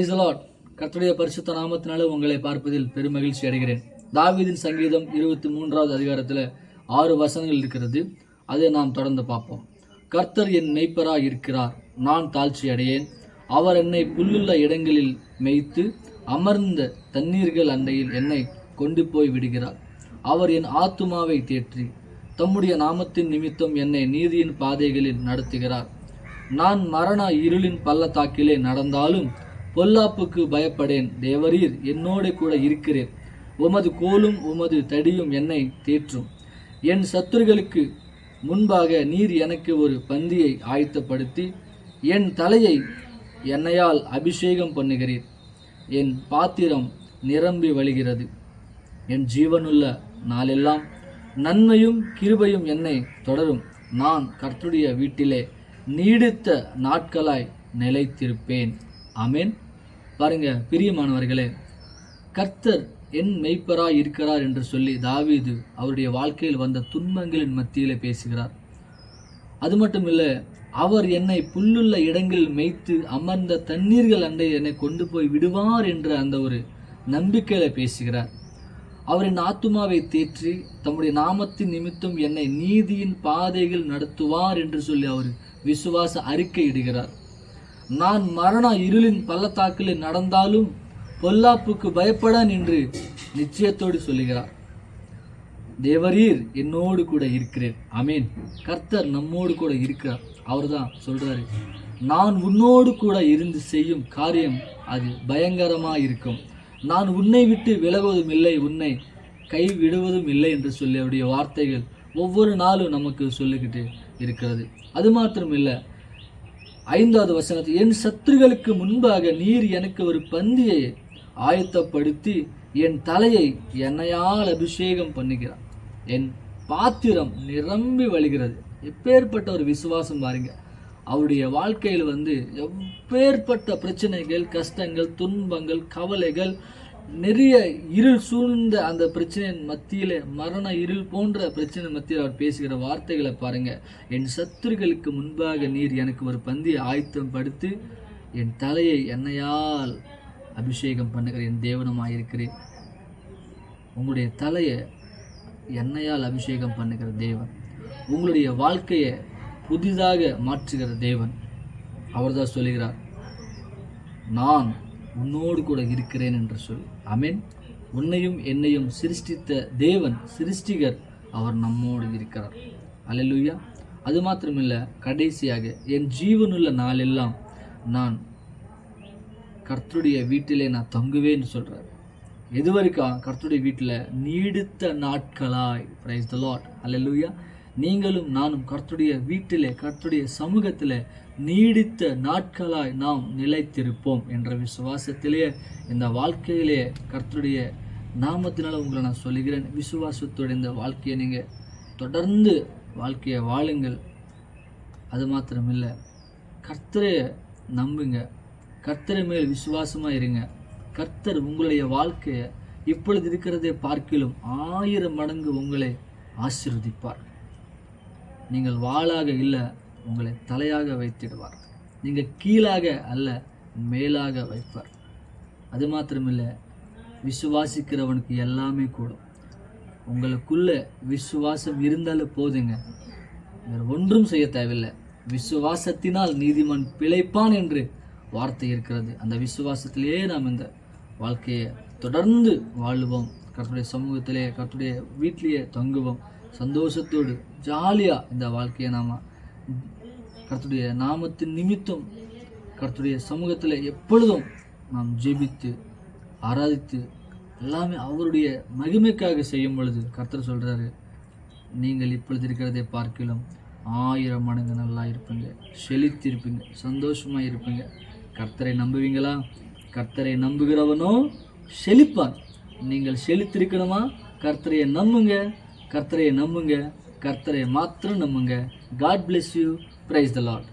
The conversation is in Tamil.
கர்த்தருடைய பரிசுத்த நாமத்தினால உங்களை பார்ப்பதில் பெருமகிழ்ச்சி அடைகிறேன். தாவீதின் சங்கீதம் இருபத்தி மூன்றாவது அதிகாரத்தில் ஆறு வசனங்கள் இருக்கிறது. அதை நாம் தொடர்ந்து பார்ப்போம். கர்த்தர் என் மெய்ப்பராக இருக்கிறார். நான் தாழ்ச்சி அடையேன். அவர் என்னை புல்லுள்ள இடங்களில் மேய்த்து அமர்ந்த தண்ணீர்கள் அண்டையில் என்னை கொண்டு போய் விடுகிறார். அவர் என் ஆத்துமாவை தேற்றி தம்முடைய நாமத்தின் நிமித்தம் என்னை நீதியின் பாதைகளில் நடத்துகிறார். நான் மரண இருளின் பள்ளத்தாக்கிலே நடந்தாலும் பொல்லாப்புக்கு பயப்படேன். தேவரீர் என்னோடு கூட இருக்கிறேன். உமது கோலும் உமது தடியும் என்னை தேற்றும். என் சத்துருகளுக்கு முன்பாக நீர் எனக்கு ஒரு பந்தியை ஆயத்தப்படுத்தி என் தலையை என்னையால் அபிஷேகம் பண்ணுகிறீர். என் பாத்திரம் நிரம்பி வழிகிறது. என் ஜீவனுள்ள நாளெல்லாம் நன்மையும் கிருபையும் என்னை தொடரும். நான் கர்த்துடைய வீட்டிலே நீடித்த நாட்களாய் நிலைத்திருப்பேன். ஆமேன். பாருங்க பிரியமானவர்களே கர்த்தர் என் மெய்ப்பராய் இருக்கிறார் என்று சொல்லி தாவீது அவருடைய வாழ்க்கையில் வந்த துன்பங்களின் மத்தியிலே பேசுகிறார். அது மட்டும் இல்லை அவர் என்னை புல்லுள்ள இடங்களில் மேய்த்து அமர்ந்த தண்ணீர்கள் அண்டை என்னை கொண்டு போய் விடுவார் என்ற அந்த ஒரு நம்பிக்கையில பேசுகிறார். அவரின் ஆத்துமாவை தேற்றி தம்முடைய நாமத்தின் நிமித்தம் என்னை நீதியின் பாதைகள் நடத்துவார் என்று சொல்லி அவர் விசுவாச அறிக்கை இடுகிறார். நான் மரண இருளின் பள்ளத்தாக்கில் நடந்தாலும் பொல்லாப்புக்கு பயப்படான் என்று நிச்சயத்தோடு சொல்லுகிறார். தேவரீர் என்னோடு கூட இருக்கிறேன். அமீன் கர்த்தர் நம்மோடு கூட இருக்கிறார். அவர்தான் சொல்கிறாரு நான் உன்னோடு கூட இருந்து செய்யும் காரியம் அது பயங்கரமாக இருக்கும். நான் உன்னை விட்டு விலகுவதும் இல்லை. உன்னை கைவிடுவதும் இல்லை என்று சொல்லி அவருடைய வார்த்தைகள் ஒவ்வொரு நாளும் நமக்கு சொல்லிக்கிட்டு இருக்கிறது. அது மாத்திரம் இல்லை ஐந்தாவது வசனத்தில் என் சத்துருகளுக்கு முன்பாக நீர் எனக்கு ஒரு பந்தியை ஆயத்தப்படுத்தி என் தலையை எண்ணெயால் அபிஷேகம் பண்ணுகிறார். என் பாத்திரம் நிரம்பி வழிகிறது. எப்பேற்பட்ட ஒரு விசுவாசம் பாருங்க. அவருடைய வாழ்க்கையில் வந்து எப்பேற்பட்ட பிரச்சனைகள் கஷ்டங்கள் துன்பங்கள் கவலைகள் நிறைய இருள் சூழ்ந்த அந்த பிரச்சனையின் மத்தியில் மரண இருள் போன்ற பிரச்சனை மத்தியில் அவர் பேசுகிற வார்த்தைகளை பாருங்க. என் சத்துருகளுக்கு முன்பாக நீர் எனக்கு ஒரு பந்தியை ஆயத்தம் படுத்து என் தலையை எண்ணெயால் அபிஷேகம் பண்ணுகிற என் தேவனமாயிருக்கிறேன். உங்களுடைய தலையை எண்ணெயால் அபிஷேகம் பண்ணுகிற தேவன். உங்களுடைய வாழ்க்கையை புதிதாக மாற்றுகிற தேவன். அவர்தான் சொல்லுகிறார் நான் உன்னோடு கூட இருக்கிறேன் என்று சொல். அமேன் உன்னையும் என்னையும் சிருஷ்டித்த தேவன் சிருஷ்டிகர் அவர் நம்மோடு இருக்கிறார். அல்லேலூயா. அது மாத்திரமில்லை கடைசியாக என் ஜீவனுள்ள நாளெல்லாம் நான் கர்த்தருடைய வீட்டிலே நான் தங்குவேன்னு சொல்கிறார் எது வரைக்கும் கர்த்தருடைய வீட்டில் நீடித்த நாட்களாய் பிரைஸ் த லாட் அல்லேலூயா. நீங்களும் நானும் கர்த்துடைய வீட்டிலே கர்த்துடைய சமூகத்தில் நீடித்த நாட்களாய் நாம் நிலைத்திருப்போம் என்ற விசுவாசத்திலே இந்த வாழ்க்கையிலே கர்த்துடைய நாமத்தினால உங்களை நான் சொல்லுகிறேன். விசுவாசத்தோட இந்த வாழ்க்கையை நீங்கள் தொடர்ந்து வாழ்க்கையை வாழுங்கள். அது மாத்திரமில்லை கர்த்தரையை நம்புங்க. கர்த்தரை மேல் விசுவாசமாக இருங்க. கர்த்தர் உங்களுடைய வாழ்க்கையை இப்பொழுது இருக்கிறதை பார்க்கிலும் ஆயிரம் மடங்கு உங்களை ஆசிர்வதிப்பார். நீங்கள் வாளாக இல்லை உங்களை தலையாக வைத்திடுவார். நீங்கள் கீழாக அல்ல மேலாக வைப்பார். அது மாத்திரமில்லை விசுவாசிக்கிறவனுக்கு எல்லாமே கூடும். உங்களுக்குள்ள விசுவாசம் இருந்தாலும் போதுங்க. வேறு ஒன்றும் செய்ய தேவையில்லை. விசுவாசத்தினால் நீதிமான் பிழைப்பான் என்று வார்த்தை இருக்கிறது. அந்த விசுவாசத்திலேயே நாம் இந்த வாழ்க்கையை தொடர்ந்து வாழுவோம். கற்றுடைய சமூகத்திலே கற்றுடைய வீட்டிலேயே தங்குவோம். சந்தோஷத்தோடு ஜாலியாக இந்த வாழ்க்கையை நாம் கருத்துடைய நாமத்தின் நிமித்தம் கர்த்தருடைய சமூகத்தில் எப்பொழுதும் நாம் ஜெபித்து ஆராதித்து எல்லாமே அவருடைய மகிமைக்காக செய்யும் பொழுது கர்த்தர் சொல்கிறாரு நீங்கள் இப்பொழுது இருக்கிறதை பார்க்கலாம் ஆயிரம் மடங்கு நல்லா இருப்பீங்க செழித்திருப்பீங்க சந்தோஷமாக இருப்பீங்க. கர்த்தரை நம்புவீங்களா? கர்த்தரை நம்புகிறவனோ செழிப்பான். நீங்கள் செழித்திருக்கணுமா? கர்த்தரையை நம்புங்க. கர்த்தரையை நம்புங்க கர்த்தரை மாத்திரம் நம்புங்க God bless you praise the lord